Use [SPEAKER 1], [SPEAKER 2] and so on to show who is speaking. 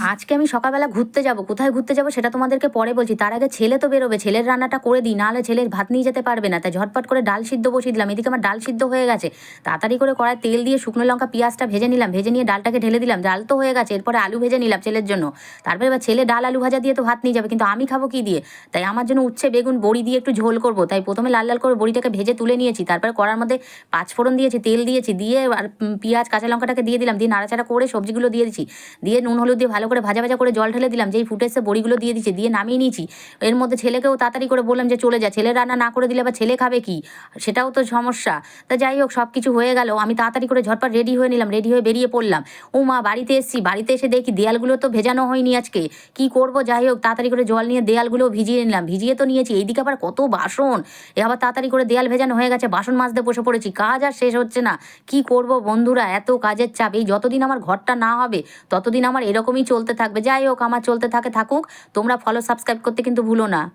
[SPEAKER 1] আজকে আমি সকালবেলা ঘুরতে যাব। কোথায় ঘুরতে যাব সেটা তোমাদেরকে পরে বলছি। তার আগে ছেলে তো বেরোবে। ছেলের রান্নাটা করে দিই, নাহলে ছেলের ভাত নিয়ে যেতে পারবে না। তাই ঝটপট করে ডাল সিদ্ধ বসিয়ে দিলাম। এদিকে আমার ডাল সিদ্ধ হয়ে গেছে। তাড়াতাড়ি করে কড়াই তেল দিয়ে শুকনো লঙ্কা, পেঁয়াজটা ভেজে নিলাম। ভেজে নিয়ে ডালটাকে ঢেলে দিলাম। ডাল তো হয়ে গেছে। এরপরে আলু ভেজে নিলাম ছেলের জন্য। তারপরে এবার ছেলে ডাল আলু ভাজা দিয়ে তো ভাত নিয়ে যাবে। কিন্তু আমি খাব কি দিয়ে? তাই আমার জন্য উচ্ছে, বেগুন, বড়ি দিয়ে একটু ঝোল করব। তাই প্রথমে লাল লাল করে বড়িটাকে ভেজে তুলে নিয়েছি। তারপরে কড়ার মধ্যে পাঁচ ফোড়ন দিয়েছি, তেল দিয়েছি। দিয়ে আর পেঁয়াজ, কাঁচা লঙ্কাটাকে দিয়ে দিলাম। দিয়ে নাড়াচাড়া করে সবজিগুলো দিয়ে দিচ্ছি দিয়ে নুন, হলুদ দিয়ে ভালো করে ভাজা ভাজা করে জল ঢেলে দিলাম, যেই ফুটে এসে বড়িগুলো দিয়ে দিচ্ছে দিয়ে নামিয়ে নিয়েছি। এর মধ্যে ছেলেকেও তাড়াতাড়ি করে বললাম যে চলে যা, ছেলে রান্না না করে দিলে আবার ছেলে খাবে কি? সেটাও তো সমস্যা। তা যাই হোক সব কিছু হয়ে গেল, আমি তাড়াতাড়ি করে ঝটপট রেডি হয়ে নিলাম রেডি হয়ে বেরিয়ে পড়লাম। ও মা বাড়িতে এসেছি, বাড়িতে এসে দেখি দেয়ালগুলো তো ভেজানো হয়নি আজকে। কি করব, যাই হোক, তাড়াতাড়ি করে জল নিয়ে দেয়ালগুলো ভিজিয়ে নিলাম, ভিজিয়ে তো নিয়েছি, এইদিকে আবার কত বাসন। এ আবার তাড়াতাড়ি করে দেয়াল ভেজানো হয়ে গেছে, বাসন মাজতে বসে পড়েছি, কাজ আর শেষ হচ্ছে না। কি করব বন্ধুরা, এত কাজের চাপ, এই যতদিন আমার ঘরটা না হবে, ততদিন আমার এরকমই চলতে থাকবে। যাই হোক, আমার চলতে থাকে, থাকুক। তোমরা ফলো সাবস্ক্রাইব করতে কিন্তু ভুলো না।